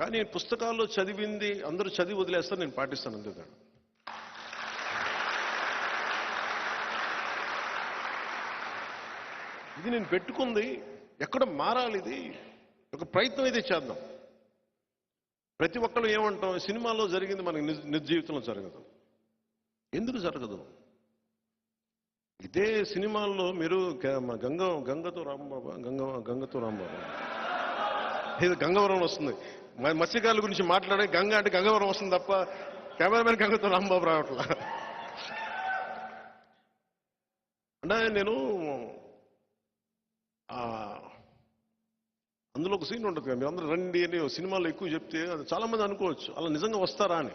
కానీ పుస్తకాల్లో చదివింది అందరూ చదివి వదిలేస్తారు నేను పాటిస్తాను అందుకని ఇది నేను పెట్టుకుంది ఎక్కడ మారాలి ఇది? ఒక ప్రయత్నం అయితే చేద్దాం. ప్రతి ఒక్కరు ఏమంటాం సినిమాలో జరిగింది మనకి నిజ నిజ జీవితంలో జరగదు. ఎందుకు జరగదు? ఇదే సినిమాల్లో మీరు గంగ గంగతో రాంబాబా గంగ గంగతో రాంబాబా. ఇది గంగవరం వస్తుంది. మత్స్యకారుల గురించి మాట్లాడే గంగ అంటే గంగవరం వస్తుంది తప్ప కెమెరామెన్ గంగతో రాంబాబు రావట్లా. అంటే నేను అందులో ఒక సీన్ ఉంటుంది కదా మీరు అందరూ రండి అని సినిమాలో ఎక్కువ చెప్తే అది చాలామంది అనుకోవచ్చు. అలా నిజంగా వస్తారా అని.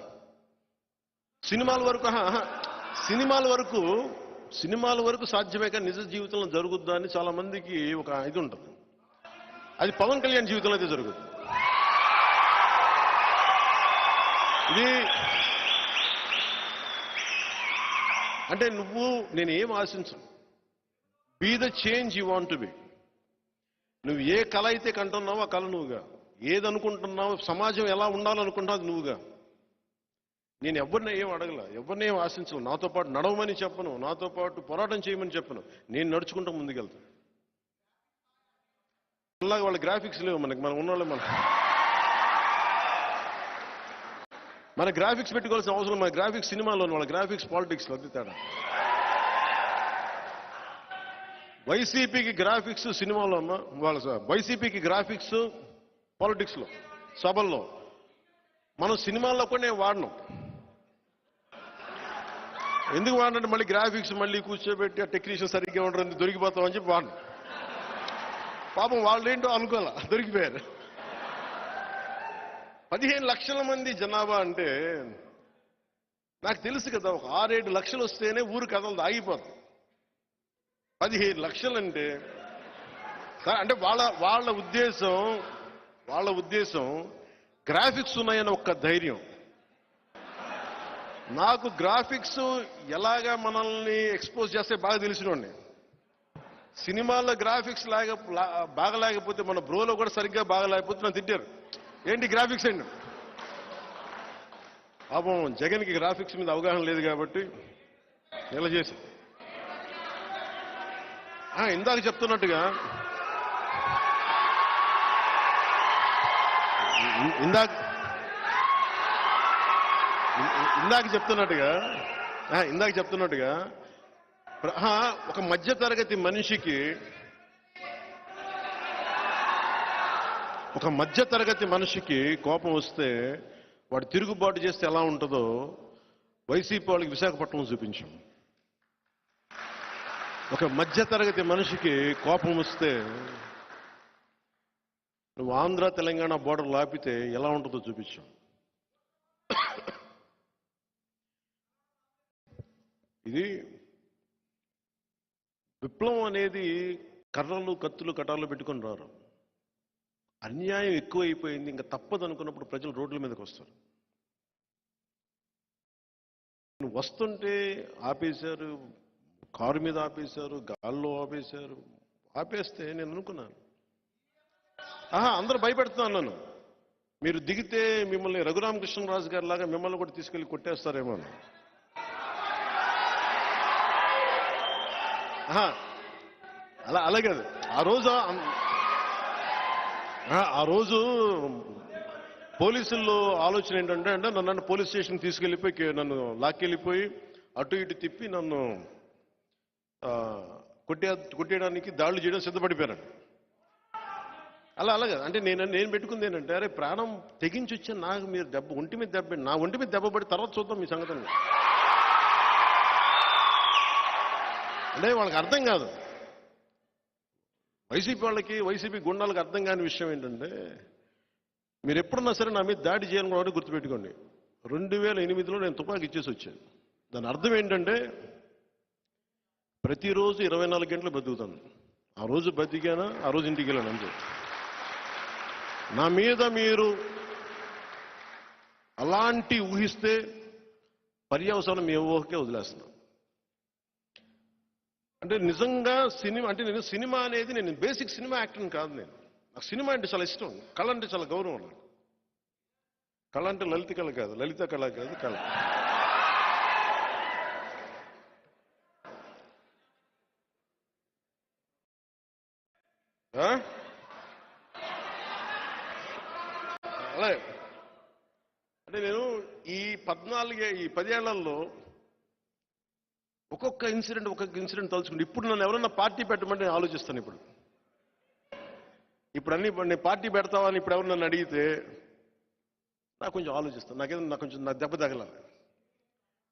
సినిమాల వరకు సినిమాల వరకు సినిమాల వరకు సాధ్యమే కానీ నిజ జీవితంలో జరుగుద్దా అని చాలా మందికి ఒక ఇది ఉంటుంది. అది పవన్ కళ్యాణ్ జీవితంలో అయితే జరుగుతుంది ఇది అంటే నువ్వు నేను ఏం ఆశించను be the change you want be నువ్వు ఏ కళ అయితే కంటున్నావో ఆ కళ నువ్వుగా. ఏదనుకుంటున్నావో సమాజం ఎలా ఉండాలనుకుంటున్నావు అది నువ్వుగా. నేను ఎవరిని ఏం అడగల ఎవరిని ఏం ఆశించను. నాతో పాటు నడవమని చెప్పను నాతో పాటు పోరాటం చేయమని చెప్పను. నేను నడుచుకుంటూ ముందుకెళ్తాను అలాగే వాళ్ళ గ్రాఫిక్స్ లేవు మనకి మనం ఉన్నవాళ్ళే మనకి. మన గ్రాఫిక్స్ పెట్టుకోవాల్సిన అవసరం మన గ్రాఫిక్స్ సినిమాలో వాళ్ళ గ్రాఫిక్స్ పాలిటిక్స్లో అది తేడా. వైసీపీకి గ్రాఫిక్స్ సినిమాలో అమ్మ వాళ్ళ వైసీపీకి గ్రాఫిక్స్ పాలిటిక్స్లో సభల్లో. మనం సినిమాల్లో కూడా నేను వాడినాం. ఎందుకు వాడినంటే మళ్ళీ గ్రాఫిక్స్ మళ్ళీ కూర్చోబెట్టి ఆ టెక్నీషియన్ సరిగ్గా ఉండరు దొరికిపోతామని చెప్పి వాడినాం. పాపం వాళ్ళు ఏంటో అనుకోలే దొరికిపోయారు. పదిహేను లక్షల మంది జనాభా అంటే నాకు తెలుసు కదా ఒక ఆరేడు లక్షలు వస్తేనే ఊరు కథలు ఆగిపోతుంది పదిహేను లక్షలంటే అంటే వాళ్ళ వాళ్ళ ఉద్దేశం వాళ్ళ ఉద్దేశం గ్రాఫిక్స్ ఉన్నాయని ఒక్క ధైర్యం. నాకు గ్రాఫిక్స్ ఎలాగా మనల్ని ఎక్స్పోజ్ చేస్తే బాగా తెలిసినోండి సినిమాల్లో గ్రాఫిక్స్ లేక బాగలేకపోతే మన బ్రోలో కూడా సరిగ్గా బాగలేకపోతే నన్ను తిట్టారు. ఏంటి గ్రాఫిక్స్ అండి పాపం జగన్కి గ్రాఫిక్స్ మీద అవగాహన లేదు కాబట్టి ఇలా చేసి. ఇందాక చెప్తున్నట్టుగా ఇందాక ఇందాక చెప్తున్నట్టుగా ఇందాక చెప్తున్నట్టుగా ఒక మధ్య తరగతి మనిషికి ఒక మధ్య తరగతి మనిషికి కోపం వస్తే వాడు తిరుగుబాటు చేస్తే ఎలా ఉంటుందో వైసీపీ వాళ్ళకి విశాఖపట్నం చూపించాం. ఒక మధ్య తరగతి మనిషికి కోపం వస్తే నువ్వు ఆంధ్ర తెలంగాణ బోర్డర్ లాపితే ఎలా ఉంటుందో చూపించాం. ఇది విప్లవం అనేది కర్రలు కత్తులు కటాలు పెట్టుకుని రారు అన్యాయం ఎక్కువైపోయింది ఇంకా తప్పదు అనుకున్నప్పుడు ప్రజలు రోడ్ల మీదకి వస్తారు. నువ్వు వస్తుంటే ఆపేశారు కారు మీద ఆపేశారు గాల్లో ఆపేశారు ఆపేస్తే నేను అనుకున్నాను. ఆహా అందరూ భయపెడుతున్నాను నన్ను మీరు దిగితే మిమ్మల్ని రఘురామకృష్ణరాజు గారి లాగా మిమ్మల్ని కూడా తీసుకెళ్ళి కొట్టేస్తారేమో అని అలా అలాగే అది. ఆ రోజు ఆ, రోజు పోలీసుల్లో ఆలోచన ఏంటంటే అంటే నన్ను పోలీస్ స్టేషన్ తీసుకెళ్ళిపోయి నన్ను లాక్కెళ్ళిపోయి అటు ఇటు తిప్పి నన్ను కొట్టే కొట్టేయడానికి దాడులు చేయడం సిద్ధపడిపోయాను అలా అలాగే అంటే నేను నేను పెట్టుకుంది ఏంటంటే అరే ప్రాణం తెగించి వచ్చి నాకు మీరు దెబ్బ ఒంటి మీద దెబ్బ నా ఒంటి మీద దెబ్బ పడి తర్వాత చూద్దాం మీ సంగతిని అంటే వాళ్ళకి అర్థం కాదు. వైసీపీ వాళ్ళకి వైసీపీ గుండాలకు అర్థం కాని విషయం ఏంటంటే మీరు ఎప్పుడన్నా సరే నా మీద దాడి చేయాలనుకోవడం గుర్తుపెట్టుకోండి. రెండు వేల ఎనిమిదిలో నేను తుపాకి ఇచ్చేసి వచ్చాను. దాని అర్థం ఏంటంటే ప్రతిరోజు ఇరవై నాలుగు గంటలు బతుకుతాను. ఆ రోజు బతికానా ఆ రోజు ఇంటికి వెళ్ళాను అంతే నా మీద మీరు అలాంటి ఊహిస్తే పర్యవసానం మీ ఊహకే వదిలేస్తున్నాం. అంటే నిజంగా సినిమా అంటే నేను సినిమా అనేది నేను బేసిక్ సినిమా యాక్టర్ని కాదు నేను. నాకు సినిమా అంటే చాలా ఇష్టం. కళ అంటే చాలా గౌరవం నాకు. కళ అంటే లలిత కళ కాదు. లలిత కళ కాదు కళ. అలా. అంటే నేను ఈ పద్నాలుగే ఈ పదేళ్ళలో ఒక్కొక్క ఇన్సిడెంట్ ఒక్కొక్క ఇన్సిడెంట్ తలుచుకుంటే ఇప్పుడు నన్ను ఎవరన్నా పార్టీ పెట్టమంటే నేను ఆలోచిస్తాను ఇప్పుడు. ఇప్పుడు అన్ని నేను పార్టీ పెడతావని ఇప్పుడు ఎవరు నన్ను అడిగితే నాకు కొంచెం ఆలోచిస్తాను. నాకేదో నాకు కొంచెం నా దెబ్బ తగలాలి.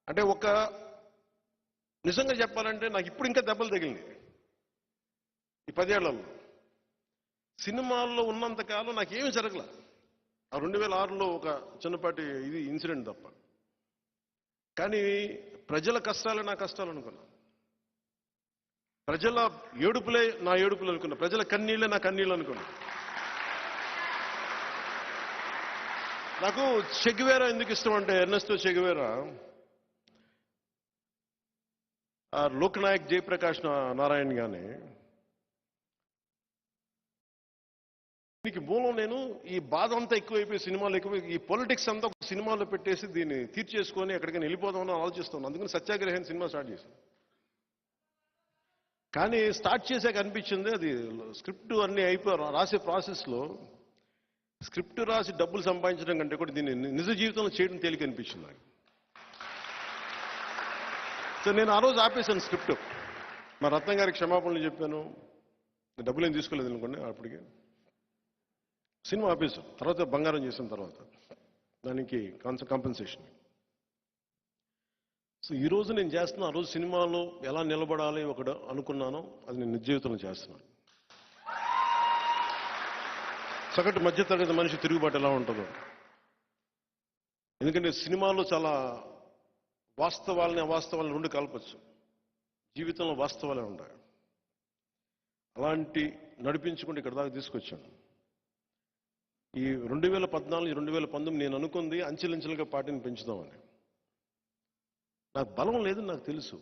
అంటే ఒక నిజంగా చెప్పాలంటే నాకు ఇప్పుడు ఇంకా దెబ్బలు తగిలింది ఈ పదేళ్ళలో సినిమాల్లో ఉన్నంతకాలం నాకేమీ జరగల. ఆ రెండు వేల ఆరులో ఒక చిన్నపాటి ఇది ఇన్సిడెంట్ తప్ప. కానీ ప్రజల కష్టాలు నా కష్టాలు అనుకున్నా. ప్రజల ఏడుపులే నా ఏడుపులు అనుకున్నా. ప్రజల కన్నీళ్ళే నా కన్నీళ్ళు అనుకున్నా. నాకు చెగువేరా ఎందుకు ఇష్టం అంటే Ernesto Che Guevara? Lok Loknayak Jayaprakash Narayan గాని దీనికి మూలం నేను ఈ బాధ అంతా ఎక్కువైపోయి సినిమాలు ఎక్కువ ఈ పొలిటిక్స్ అంతా ఒక సినిమాలో పెట్టేసి దీన్ని తీర్చేసుకొని ఎక్కడికైనా వెళ్ళిపోదామని ఆలోచిస్తున్నాను అందుకని సత్యాగ్రహం సినిమా స్టార్ట్ చేశాను. కానీ స్టార్ట్ చేశాక అనిపించింది అది స్క్రిప్ట్ అన్ని అయిపోయి రాసే ప్రాసెస్లో స్క్రిప్ట్ రాసి డబ్బులు సంపాదించడం కంటే కూడా దీన్ని నిజ జీవితంలో చేయడం తేలిక అనిపించింది నాకు. సో నేను ఆ రోజు ఆపేశాను స్క్రిప్ట్. మా రత్నం గారికి క్షమాపణలు చెప్పాను. డబ్బులు ఏం తీసుకోలేదు అనుకోండి అప్పటికి. సినిమా ఆపేశాను తర్వాత బంగారం చేసిన తర్వాత దానికి కాంపన్సేషన్ సో ఈ రోజు నేను చేస్తున్న ఆ రోజు సినిమాలో ఎలా నిలబడాలి ఒకటి అనుకున్నానో అది నేను నిజ జీవితంలో చేస్తున్నాను. సగటు మధ్యతరగతి మనిషి తిరుగుబాటు ఎలా ఉంటుందో. ఎందుకంటే సినిమాలో చాలా వాస్తవాలని అవాస్తవాలని రెండు కలపచ్చు. జీవితంలో వాస్తవాలే ఉంటాయి. అలాంటి నడిపించుకుంటే ఇక్కడ దాకా తీసుకొచ్చాను. ఈ రెండు వేల పద్నాలుగు రెండు వేల పంతొమ్మిది నేను అనుకుంది అంచెలంచెలుగా పార్టీని పెంచుదామని. నాకు బలం లేదని నాకు తెలుసు.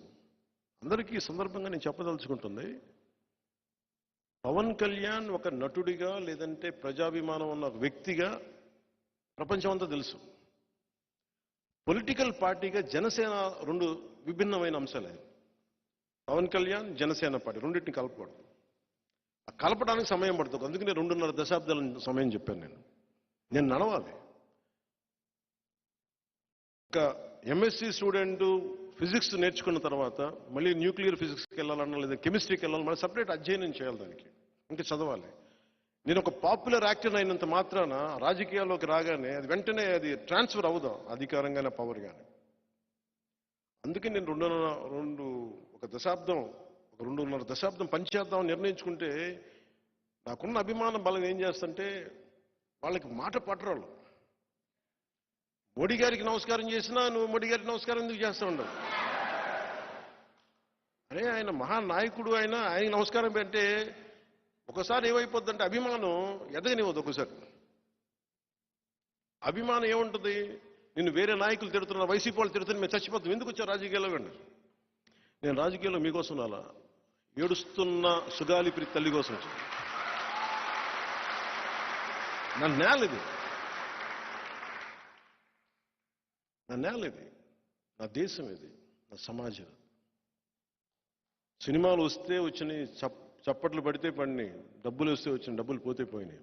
అందరికీ సందర్భంగా నేను చెప్పదలుచుకుంటుంది పవన్ కళ్యాణ్ ఒక నటుడిగా లేదంటే ప్రజాభిమానం ఉన్న ఒక వ్యక్తిగా ప్రపంచం అంతా తెలుసు. పొలిటికల్ పార్టీగా జనసేన రెండు విభిన్నమైన అంశాలే. పవన్ కళ్యాణ్ జనసేన పార్టీ రెండింటిని కలపకూడదు. కలపడానికి సమయం పడుతుంది. అందుకనే రెండున్నర దశాబ్దాల సమయం చెప్పాను నేను. నేను నడవాలి. ఒక ఎంఎస్సి స్టూడెంట్ ఫిజిక్స్ నేర్చుకున్న తర్వాత మళ్ళీ న్యూక్లియర్ ఫిజిక్స్కి వెళ్ళాలన్నా లేదా కెమిస్ట్రీకి వెళ్ళాలి మళ్ళీ సపరేట్ అధ్యయనం చేయాలి దానికి. ఇంకా చదవాలి. నేను ఒక పాపులర్ యాక్టర్ అయినంత మాత్రాన రాజకీయాల్లోకి రాగానే అది వెంటనే అది ట్రాన్స్ఫర్ అవ్వదు అధికారంగానే పవర్ కానీ అందుకే నేను రెండున్నర రెండు ఒక దశాబ్దం ఒక రెండున్నర దశాబ్దం పనిచేద్దామని నిర్ణయించుకుంటే నాకున్న అభిమాన బలం ఏం చేస్తుంటే వాళ్ళకి మాట పట్టరాళ్ళు. మోడీ గారికి నమస్కారం చేసినా నువ్వు మోడీ గారికి నమస్కారం ఎందుకు చేస్తూ ఉండవు? అరే ఆయన మహానాయకుడు ఆయన ఆయన నమస్కారం పెట్టే ఒకసారి ఏమైపోద్దంటే అభిమానం ఎదగనివ్వదు ఒకసారి. అభిమానం ఏముంటుంది? నిన్ను వేరే నాయకులు తిడుతున్నా వైసీపీ వాళ్ళు తిడుతున్నా మేము చచ్చిపోతాం. ఎందుకు వచ్చా రాజకీయాల్లో కండి నేను రాజకీయాల్లో మీకోసం అలా ఏడుస్తున్న సుగాలి ప్రీతి తల్లి కోసం వచ్చాను నా నేల ఇది నా నేల ఇది నా దేశం ఇది. నా సమాజం. సినిమాలు వస్తే వచ్చినాయి చప్ చప్పట్లు పడితే పడినాయి డబ్బులు వస్తే వచ్చిన డబ్బులు పోతే పోయినాయి.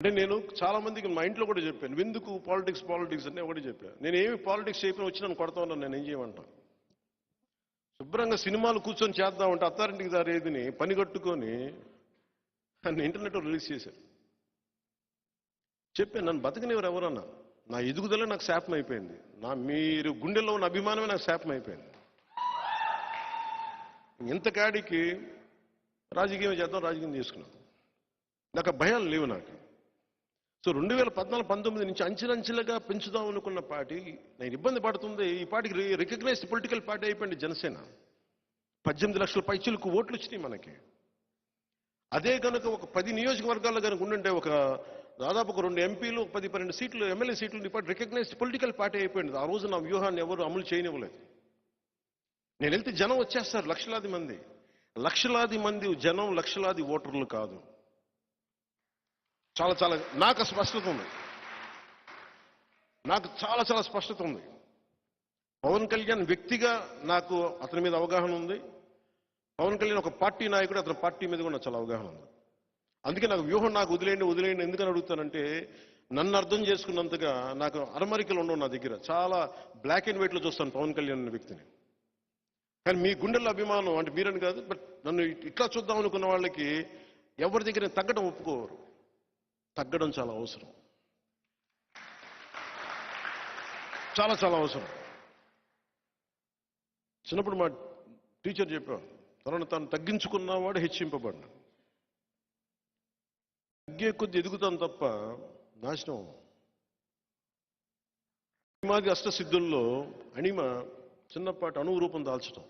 అంటే నేను చాలా మందికి మా ఇంట్లో కూడా చెప్పాను ఎందుకు పాలిటిక్స్ పాలిటిక్స్ అని ఒకటి చెప్పాను నేను ఏమి పాలిటిక్స్ చేయకుండా వచ్చి నన్ను కొడతా ఉన్నాను నేను ఏం చేయమంటాను? శుభ్రంగా సినిమాలు కూర్చొని చేద్దామంటే అత్తారింటికి దారేదిని పని కట్టుకొని నన్ను ఇంటర్నెట్ రిలీజ్ చేశారు. చెప్పాను నన్ను బతకనివ్వరు ఎవరన్నా. నా ఎదుగుదల నాకు శాపం అయిపోయింది. నా మీరు గుండెల్లో ఉన్న అభిమానమే నాకు శాపం అయిపోయింది. ఇంత కాడికి రాజకీయం చేద్దాం రాజకీయం చేసుకున్నాం. నాకు ఆ భయాలు లేవు నాకు. సో రెండు వేల పద్నాలుగు పంతొమ్మిది నుంచి అంచెలంచెలుగా పెంచుదాం అనుకున్న పార్టీ నేను ఇబ్బంది పడుతుంది. ఈ పార్టీకి రికగ్నైజ్డ్ పొలిటికల్ పార్టీ అయిపోయింది జనసేన. పద్దెనిమిది లక్షల పైచులకు ఓట్లు వచ్చినాయి మనకి. అదే కనుక ఒక పది నియోజకవర్గాల్లో కనుక ఉండుంటే ఒక దాదాపు ఒక రెండు ఎంపీలు ఒక పది పన్నెండు సీట్లు ఎమ్మెల్యే సీట్లు ఈ రికగ్నైజ్డ్ పొలిటికల్ పార్టీ అయిపోయింది. ఆ రోజు నా వ్యూహాన్ని ఎవరు అమలు చేయనివ్వలేదు. నేను వెళ్తే జనం వచ్చేస్తారు లక్షలాది మంది. లక్షలాది మంది జనం లక్షలాది ఓటర్లు కాదు. చాలా చాలా నాకు స్పష్టత ఉంది. నాకు చాలా చాలా స్పష్టత ఉంది. పవన్ కళ్యాణ్ వ్యక్తిగా నాకు అతని మీద అవగాహన ఉంది. పవన్ కళ్యాణ్ ఒక పార్టీ నాయకుడు అతని పార్టీ మీద కూడా చాలా అవగాహన ఉంది. అందుకే నాకు వ్యూహం నాకు వదిలేయండి వదిలేయండి ఎందుకని అడుగుతానంటే నన్ను అర్థం చేసుకున్నంతగా నాకు అరమరికలు ఉండవు నా దగ్గర. చాలా బ్లాక్ అండ్ వైట్లో చూస్తాను పవన్ కళ్యాణ్ అనే వ్యక్తిని. కానీ మీ గుండెల్లో అభిమానం అంటే మీరని కాదు బట్ నన్ను ఇట్లా చూద్దాం అనుకున్న వాళ్ళకి ఎవరి దగ్గర తగ్గడం ఒప్పుకోరు. తగ్గడం చాలా అవసరం. చాలా చాలా అవసరం. చిన్నప్పుడు మా టీచర్ చెప్పాడు తనను తాను తగ్గించుకున్నవాడు హెచ్చింపబడిన తగ్గే కొద్ది ఎదుగుతాం తప్ప నాశనం అనిమాది అష్టసిద్ధుల్లో అణిమ చిన్నపాటి అణువు రూపం దాల్చడం